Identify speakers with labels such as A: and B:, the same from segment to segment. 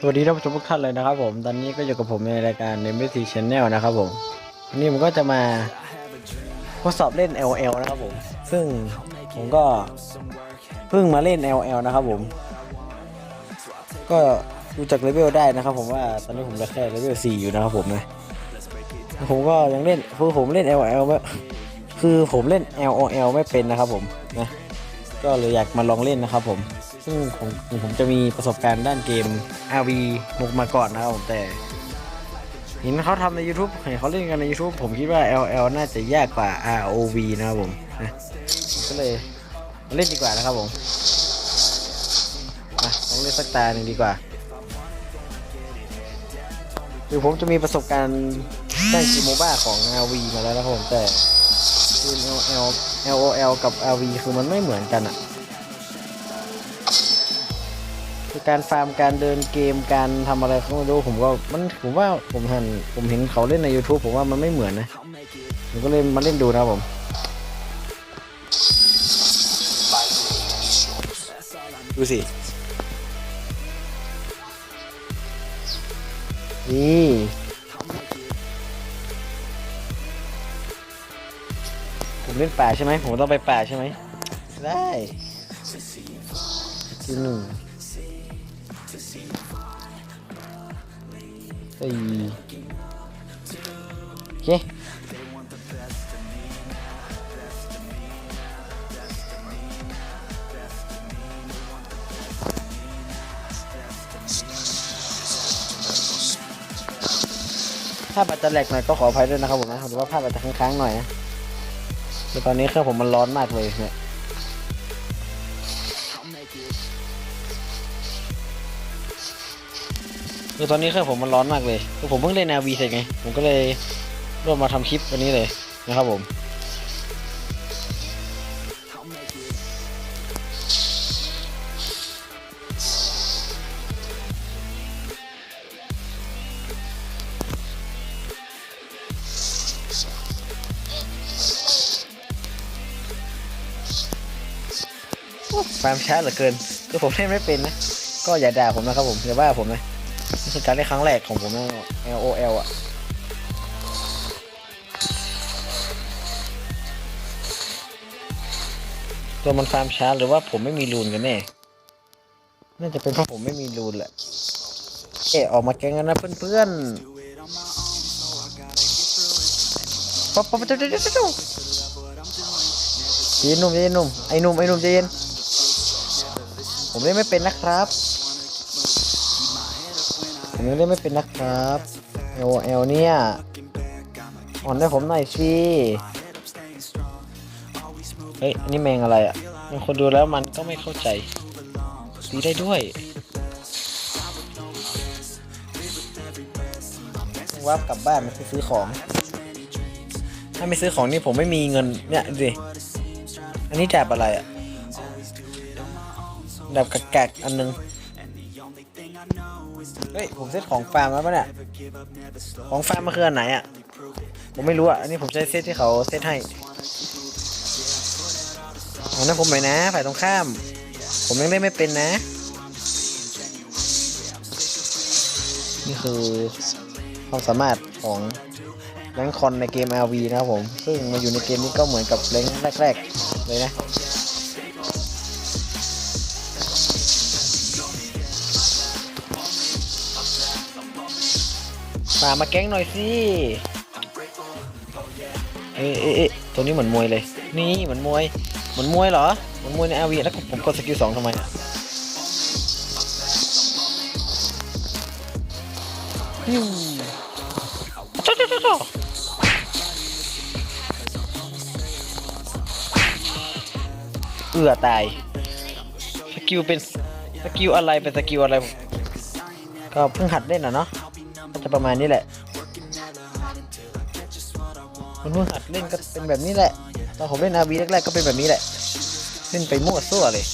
A: สวัสดีท่านผู้ชมทุกท่านเลยนะครับผมตอนนี้ก็อยู่กับผมในรายการ n m t Channel นะครับผมวันนี้ผมก็จะมาทดสอบเล่น LL นะครับผม ซึ่งผมก็เพิ่งมาเล่น LL นะครับผม ก็ดูจากเลเวลได้นะครับ ผมว่าตอนนี้ผมเหลือแค่เลเวล4อยู่นะครับผมนะผมก็ยังเล่นคือผมเล่น LL ไม่คือผมเล่น LOL ไม่เป็นนะครับผมนะก็เลยอยากมาลองเล่นนะครับผม ซึ่งผมผมจะมีประสบการณ์ด้านเกม RV มุกมาก่อนนะครับผมแต่เห็นเขาทำใน YouTube เห็นเขาเล่นกันใน YouTube ผมคิดว่า LL น่าจะยากกว่า ROV นะครับผมนะก็เลยเล่นดีกว่านะครับผมมาลองเล่นสักตาหนึ่งดีกว่าคือผมจะมีประสบการณ์ด้านเกมโมบ้าของ RV มาแล้วนะครับผมแต่คือ LL LOL กับ RV คือมันไม่เหมือนกันอะ คือการฟาร์มการเดินเกมการทำอะไรเขาไม่รู้ผมก็มันผมว่าผมเห็นผมเห็นเขาเล่นใน YouTube ผมว่ามันไม่เหมือนนะ ผมก็เลยมาเล่นดูนะผมดูสิ นี่ผมเล่นป่าใช่ไหมผมต้องไปป่าใช่ไหมได้ที่หนึ่ง เอ้ยโอเคภาพอาจจะแหลกหน่อยก็ขออภัยด้วยนะครับผมนะหรือว่าภาพอาจจะค้างๆหน่อยนะแต่ตอนนี้เครื่องผมมันร้อนมากเลยเนี่ย คือตอนนี้เครื่องผมมันร้อนมากเลยคือผมเพิ่งเล่น RV เสร็จไง ผมก็เลยร่วมมาทำคลิปวันนี้เลยนะครับผมฟามช้าเหลือเกิน คือผมเล่นไม่เป็นนะ ก็อย่าด่าผมนะครับผมอย่าว่าผมนะ นี่คือการเล่นครั้งแรกของผมนะ L O L อะตัวมันฟาร์มช้าหรือว่าผมไม่มีรูนกันแน่ น่าจะเป็นเพราะผมไม่มีรูนแหละ เอะออกมาแกงกันนะเพื่อนๆป๊อปป๊อปเจ้าเจ้าเจ้าเจ้าใจเย็นนุ่มเย็นนุ่มไอ้นุ่มไอ้นุ่มใจเย็นผมเล่นไม่เป็นนะครับ ผมยังเล่นไม่เป็นนะครับ L O L เนี่ยอ่อนให้ผมหน่อยสิเฮ้ยอันนี้แมงอะไรอะบางคนดูแล้วมันก็ไม่เข้าใจตีได้ด้วยวับกลับบ้านมาซื้อของ ถ้าไม่ซื้อของนี่ผมไม่มีเงินเนี่ยดิอันนี้ดาบอะไรอะดาบกักๆอันนึง เฮ้ยผมเซตของฟาร์มแล้วปะเนี่ย ของฟาร์มมันคืออันไหนอะ ผมไม่รู้อะ อันนี้ผมใช้เซตที่เขาเซตให้เอานะผมหน่อยนะ ฝ่ายตรงข้าม ผมยังเล่นไม่เป็นนะ นี่คือความสามารถของแรงคอนในเกม RV นะครับผม ซึ่งมาอยู่ในเกมนี้ก็เหมือนกับแรงแรก ๆ เลยนะ มามาแก๊งหน่อยสิเอ๊ะเอ๊ะตัวนี้เหมือนมวยเลย นี่เหมือนมวย เหมือนมวยเหรอ เหมือนมวยในอาวีแล้วผมกดสกิลสองทำไมอะฮิวจ้าจ้าจ้าจ้าเอือตาย สกิลเป็นสกิลอะไรเป็นสกิลอะไร ก็เพิ่งหัดเล่นอะเนาะ จะประมาณนี้แหละมันเพิ่งหัดเล่นก็เป็นแบบนี้แหละตอนผมเล่นอาวีแรกๆก็เป็นแบบนี้แหละ เล่นไปมั่วซั่วเลย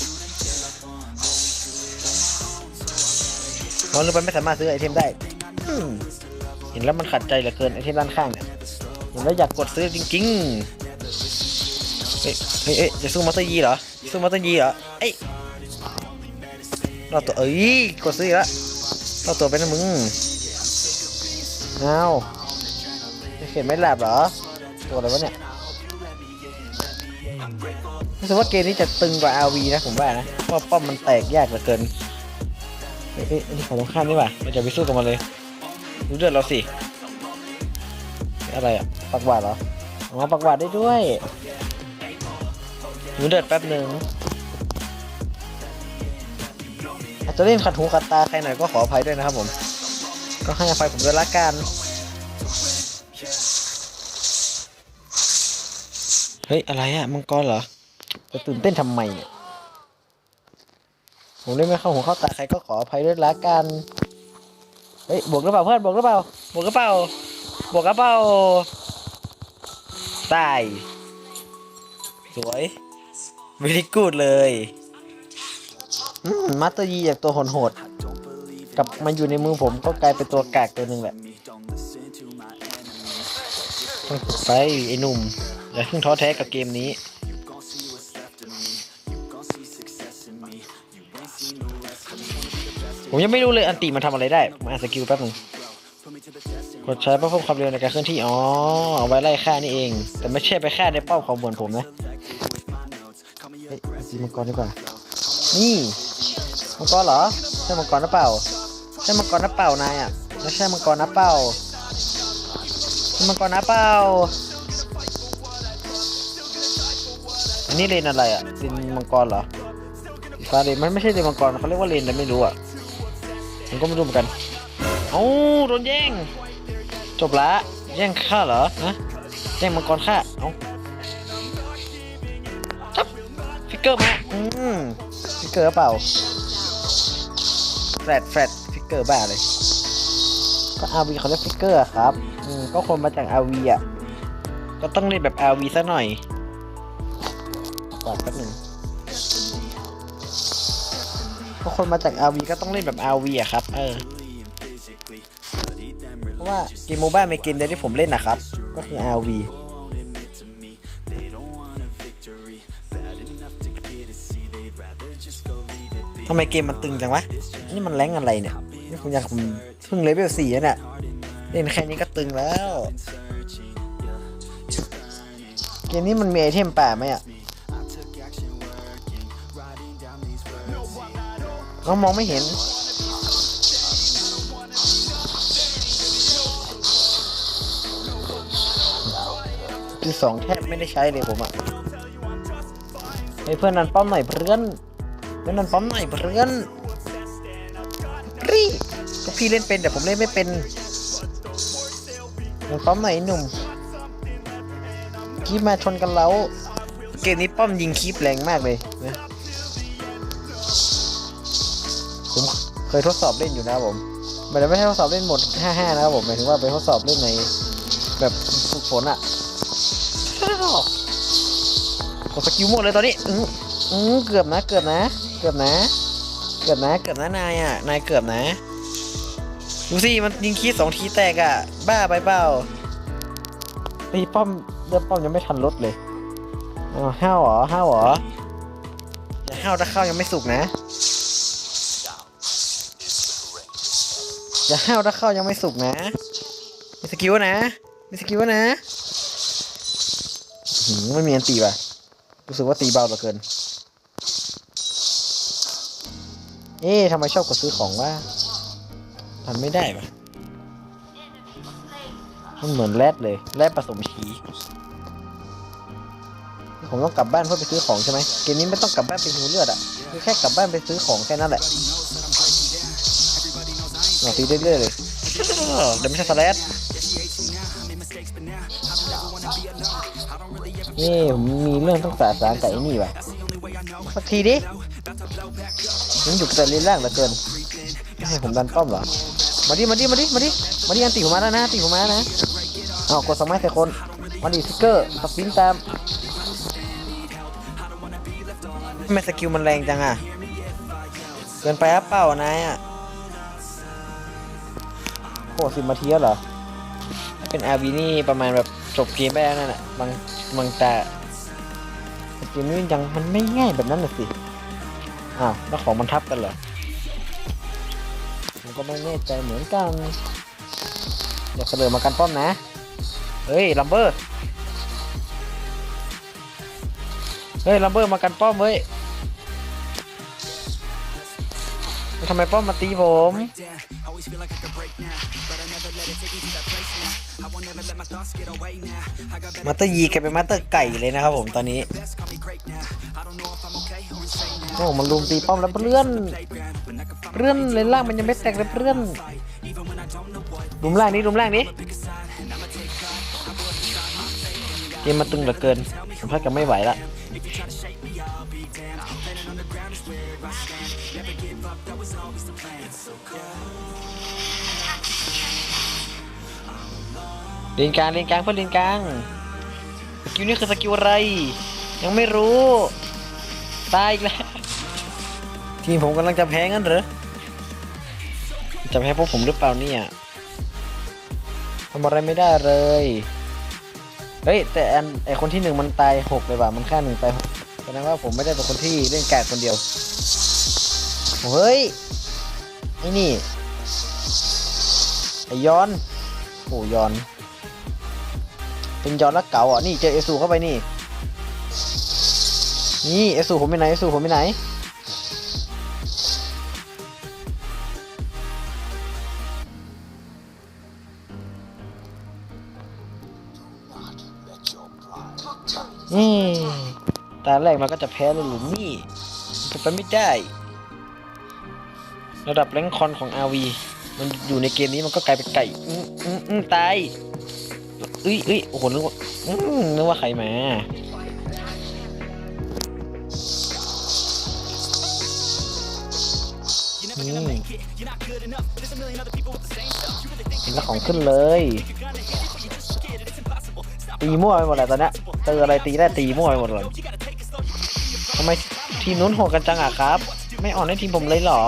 A: มอนลูกมันไม่สามารถซื้อไอเทมได้เห็นแล้วมันขัดใจเหลือเกินไอเทมด้านข้างเนี่ยเห็นแล้วอยากกดซื้อจริงๆเฮ้ยเฮ้ยจะสู้มาสเตอร์ยีเหรอสู้มาสเตอร์ยีเหรอเอ้ยรอตัวเอ้ยกดซื้อแล้วเข้าตัวไปนะมึง อาเห็นไม่หลับเหรอ ตัวอะไรวะเนี่ยรู้สึกว่าเกมนี้จะตึงกว่า RV นะผมว่านะเพราะป้อมมันแตกยากเหลือเกินเอ้ยนนี้ของตรงข้ามนี่หว่าเราจะไปสู้กับมันเลยดูเดือดเราสิ อะไรอะปักหวาดเหรออ๋อปักหวาดได้ด้วยหนูเดือดแป๊บหนึ่งอาจจะเล่นขัดหูขัดตาใครหน่อยก็ขออภัยด้วยนะครับผม ก็ให้อภัยผมด้วยละกัน เฮ้ย อะไรอะมังกรเหรอ จะตื่นเต้นทำไมเนี่ย ผมเล่นไม่เข้าหูเข้าตาใครก็ขออภัยด้วยละกัน เฮ้ย บวกหรือเปล่าเพื่อน บวกหรือเปล่า บวกหรือเปล่า บวกหรือเปล่า ตาย สวยวิธีกูดเลยมมาสเตอร์ยีจากตัวโหดๆ กลับมาอยู่ในมือผมก็กลายเป็นตัวกากตัวหนึ่งแหละต้องฝึกไปไอ้หนุ่มอย่าเพิ่งท้อแท้กับเกมนี้ผมยังไม่รู้เลยอันติมันทำอะไรได้มอ่านสกิลแป๊บนึงกดใช้เพื่อเพิ่มความเร็วในการเคลื่อนที่ อ๋อ เอาไว้ไล่ฆ่านี่เอง แต่ไม่ใช่ไปฆ่าในเป้าของเหมือนผมนะเฮ้ยจีมังกรดีกว่า นี่ มังกรเหรอ ใช่มังกรหรือเปล่า ใช่มังกรหรือเปล่านายอะไม่ใช่มังกรนะเปล่าใช่มังกรนะเปล่าอันนี้เลนอะไรอะเลนมังกรเหรอสีฟ้าเลนมันไม่ใช่เลนมังกรเขาเรียกว่าเลนแต่ไม่รู้อะผมก็ไม่รู้เหมือนกันเอ้โดนแย่ง จบละแย่งข้าเหรอฮะแย่งมังกรข้าเอาจับฟิกเกอร์มาอืมฟิกเกอร์เปล่าแฟลตแฟลตฟิ กเกอร์บ้าเลย ก็อาวีเขาเรียกฟิกเกอร์ครับ อืมก็คนมาจากอาวีอะ ก็ต้องเล่นแบบอาวีซะหน่อยกวาดแป๊บหนึ่งก็คนมาจากอาวีก็ต้องเล่นแบบอาวีอะครับ เออ เพราะว่าเกมโมบ้าเป็นเกมเดียวที่ผมเล่นนะครับ ก็คือ RV ทำไมเกมมันตึงจังวะ นี่มันแรงอะไรเนี่ย ผมอยากผมเพิ่งเลเวลสี่เนี่ยเล่นแค่นี้ก็ตึงแล้ว เกมนี้มันมีไอเทมแป่าไหมอะเรามองไม่เห็นคือสองแทบไม่ได้ใช้เลยผมอะไอ้เพื่อนนันป้อมหน่อยเพื่อนเพื่อนนันป้อมหน่อยเพื่อน พี่เล่นเป็นแต่ผมเล่นไม่เป็นนันป้อมหน่อยไอ้หนุ่มคีบมาชนกันแล้ว เกมนี้ป้อมยิงคีบแรงมากเลยนะผมเคยทดสอบเล่นอยู่นะผมไม่ได้ไม่ใช่ทดสอบเล่นหมด 5-5 นะครับผมหมายถึงว่าไปทดสอบเล่นในแบบฝึกฝนอะกดสกิลหมดเลยตอนนี้อืออือเกือบนะ เกือบนะ เกือบนะ เกือบนะ เกือบนะนายอะนายเกือบนะ ดูสิมันยิงคีสองทีแตกอะ บ้าไปเปล่าตีป้อมเดือป้อมยังไม่ทันลดเลยอ๋อห้าวเหรอห้าวเหรออย่าห้าวถ้าข้าวยังไม่สุกนะอย่าห้าวถ้าข้าวยังไม่สุกนะมีสกิลนะมีสกิลนะไม่มีอันตีว่ะรู้สึกว่าตีเบาเหลือเกิน เอ๊ะทำไมชอบกดซื้อของว่า ทำไม่ได้ปะมันเหมือนแรดเลยแรดผสมชีผมต้องกลับบ้านเพื่อไปซื้อของใช่ไหมเกมนี้ไม่ต้องกลับบ้านไปหูเลือดอะคือแค่กลับบ้านไปซื้อของแค่นั้นแหละอ๋อตีเรื่อยๆเลยเดี๋ยวไม่ใช่สแลดนี่ผมมีเรื่องต้องสาสางกับไอ้นี่ว่ะสักทีดิมันอยู่แต่เลนล่างเหลือเกินให้ผมดันป้อมเหรอ มาดิมาดิมาดิมาดิมาดิอันตีผมมาแล้วนะตีผมมานะเอากดสมัยใส่คนมาดิสติกเกอร์สปินตามทำไมสกิลมันแรงจังอะเกินไปอะเปล่านายอะโหสิบนาทีแล้วเหรอถ้าเป็นอาวีนี่ประมาณแบบจบเกมไปแล้วนั่นแหละบางบางแต่เกมนี้ยังมันไม่ง่ายแบบนั้นน่ะสิอ้าวแล้วของมันทับกันเหรอ ก็ไม่แน่ใจเหมือนกัน เดี๋ยวเสลอมากันป้อมนะ เฮ้ยลัมเบอร์ เฮ้ยลัมเบอร์มากันป้อมเว้ยทำไมป้อมมาตีผม มาเตอร์ยีกลายเป็นมาเตอร์ไก่เลยนะครับผมตอนนี้โอ้มันลุมตีป้อมแล้วเพื่อนเพื่อนเลนล่างมันยังไม่แตกเลยเพื่อนลุมล่างนี้ลุมล่างนี้เกมมันตึงเหลือเกินผมพักกันไม่ไหวละ เลนกลางเลนกลางเพื่อนเลนกลางสกิลนี่คือสกิลอะไร ยังไม่รู้ตายอีกแล้วทีมผมกำลังจะแพ้งั้นเหรอจะแพ้พวกผมหรือเปล่าเนี่ยทำอะไรไม่ได้เลยเฮ้ยแต่อันไอคนที่หนึ่งมันตายหกเลยว่ะมันฆ่าหนึ่งตายหกแสดงว่าผมไม่ได้เป็นคนที่เล่นแกะคนเดียวเฮ้ยไอ้นี่ไอยอนโอ้ยอน เป็นยอนแล้วเก่าอะนี่เจอเอสูเข้าไปนี่นี่เอสูผมไปไหนเอสูผมไปไหนอืมตาแรกมันก็จะแพ้เลยหรือนี่เป็นไปไม่ได้ ระดับแรงคอนของ RV มันอยู่ในเกมนี้มันก็กลายเป็นไก่ อืมอืมอืมตาย เอ้ยเอ้ยโอ้โหนึกว่าอืมนึกว่าใครมาอืมเห็นแล้วของขึ้นเลยตีมั่วไปหมดแหละตอนเนี้ยเจออะไรตีได้ตีมั่วไปหมดเลยทำไมทีมนู้นโหดกันจังอะครับ ไม่อ่อนให้ทีมผมเลยเหรอ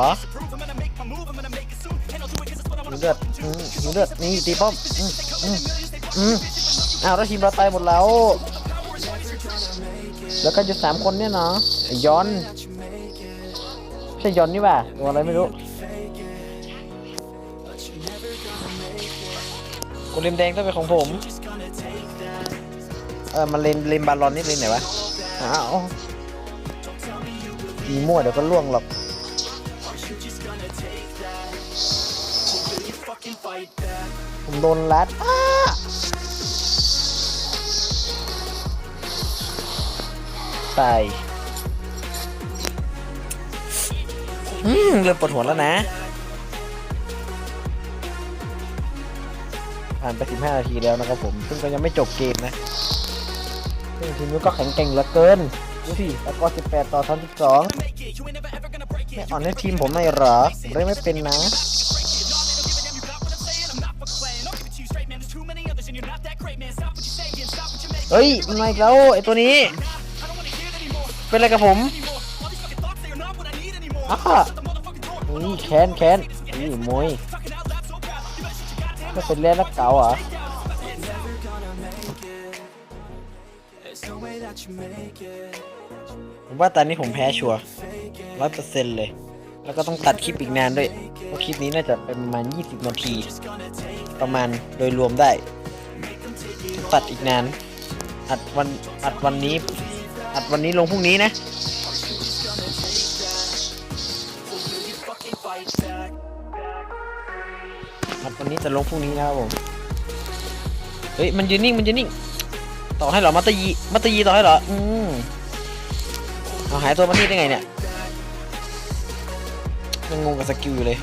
A: หิวเลือดอืมหิวเลือดนี่ตีป้อมอืมอืม อืมอ้าวแล้วทีมเราตายหมดแล้ว แล้วก็อยู่สามคนเนี่ยเนาะไอ้ย้อนไม่ใช่ย้อนนี่ป่ะตัวอะไรไม่รู้กูเลมแดงต้องเป็นของผม เออมันเลนเลนบาลอนนี่เลนไหนวะอ้าวตีมั่วเดี๋ยวก็ล่วงหรอกผมโดนลัด อ้าตายอืมเริ่มปวดหัวแล้วนะ ผ่านไป 15 นาทีแล้วนะครับผม ซึ่งก็ยังไม่จบเกมนะ ซึ่งทีมนู้ก็แข็งแกร่งเหลือเกิน ดูสิแล้วก็ 18 ต่อ 32ไม่อ่อนให้ทีมผมไม่อยหรอผมเล่นไม่เป็นนะ เฮ้ยมันมาอีกแล้วไอตัวนี้ เป็นอะไรกับผมอ้านี่แคนแคนนี่มวยก็เป็นเล่นแล้วเก่าเหรอ ผมว่าตอนนี้ผมแพ้ชัวร้อยเปอร์เซ็นต์เลย แล้วก็ต้องตัดคลิปอีกนานด้วย เพราะคลิปนี้น่าจะเป็นประมาณ 20 นาที ประมาณโดยรวมได้ ตัดอีกนาน อัดวันอัดวันนี้ อัดวันนี้ลงพรุ่งนี้นะ อัดวันนี้จะลงพรุ่งนี้นะครับผม เฮ้ย มันยืนนิ่ง มันยืนนิ่ง ต่อให้เหรอ มัตตยีมัตตยีต่อให้เหรอ อืมเอาหายตัวมานี่ได้ไงเนี่ยยังงงกับสกิลอยู่เลย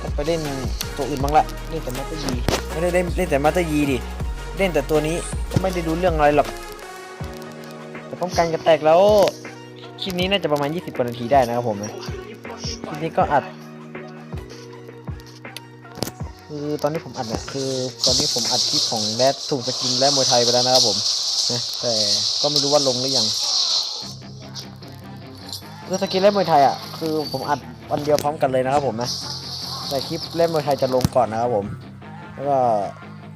A: ก็ไปเล่นตัวอื่นบ้างละ เล่นแต่มัตตยีไม่ได้เล่นเล่นแต่มัตตยีดิ เล่นแต่ตัวนี้ก็ไม่ได้รู้เรื่องอะไรหรอกแต่ป้องกันจะแตกแล้วคลิปนี้น่าจะประมาณ 20กว่านาทีได้นะครับผมนะคลิปนี้ก็อัด คือตอนนี้ผมอัดเนี่ยคือตอนนี้ผมอัดคลิปของแรดถูกสกินและมวยไทยไปแล้วนะครับผมนะแต่ก็ไม่รู้ว่าลงหรือยังคือสกินและมวยไทยอะคือผมอัดวันเดียวพร้อมกันเลยนะครับผมนะแต่คลิปเล่นมวยไทยจะลงก่อนนะครับผมแล้วก็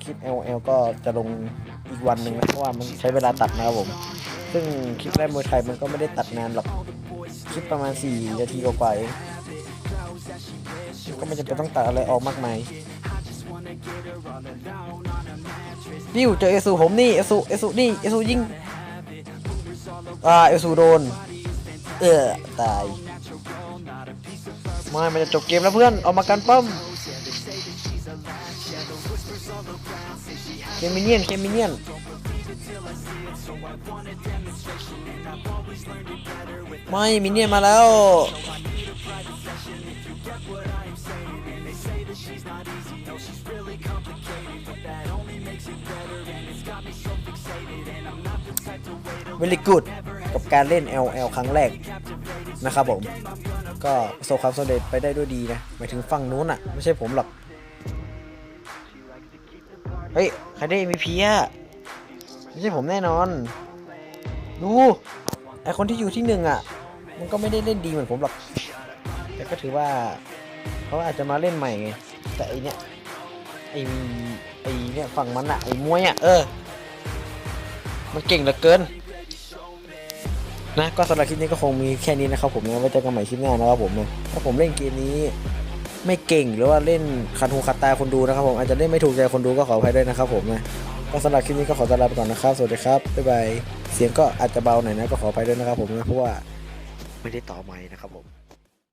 A: คลิป LL ก็จะลงอีกวันหนึ่งนะเพราะว่ามันใช้เวลาตัดนะครับผม ซึ่งคลิปเล่นมวยไทยมันก็ไม่ได้ตัดนานหรอก คลิปประมาณ 4 นาทีกว่าเองก็ไม่จำเป็นต้องตัดอะไรออกมากมายดิวเจอเอซูผมนี่เอซูเอซูนี่เอซูยิงอ่าเอซูโดน เออตายไม่มันจะจบเกมแล้วเพื่อนเอามากันป้อม คมิเนียนเคมิเนียนไม่มินเนี่ยนมาแล้วเวลิกูดกับการเล่น LL ครั้งแรกนะครับผม ก็ประสบความสำเร็จไปได้ด้วยดีนะหมายถึงฝั่งนู้นอะ ไม่ใช่ผมหรอก เฮ้ย ใครได้ MVP อะ ไม่ใช่ผมแน่นอน ดู ไอคนที่อยู่ที่หนึ่งอะ มันก็ไม่ได้เล่นดีเหมือนผมหรอก แต่ก็ถือว่า เขาอาจจะมาเล่นใหม่ไง แต่ไอเนี้ยไอไอเนี้ยฝั่งมันอะ ไอมวยอะ เออ มันเก่งเหลือเกินนะก็สำหรับคลิปนี้ก็คงมีแค่นี้นะครับผมนะไว้เจอกันใหม่คลิปหน้านะครับผมนะถ้าผมเล่นเกมนี้ ไม่เก่งหรือว่าเล่นคันหูคัดตาคนดูนะครับผมอาจจะเล่นไม่ถูกใจคนดูก็ขออภัยด้วยนะครับผมนะก็สำหรับคลิปนี้ก็ขอตัวลาไปก่อนนะครับ สวัสดีครับบ๊ายบายเสียงก็อาจจะเบาหน่อยนะก็ขออภัยด้วยนะครับผมนะเพราะว่าไม่ได้ต่อไม้นะครับผม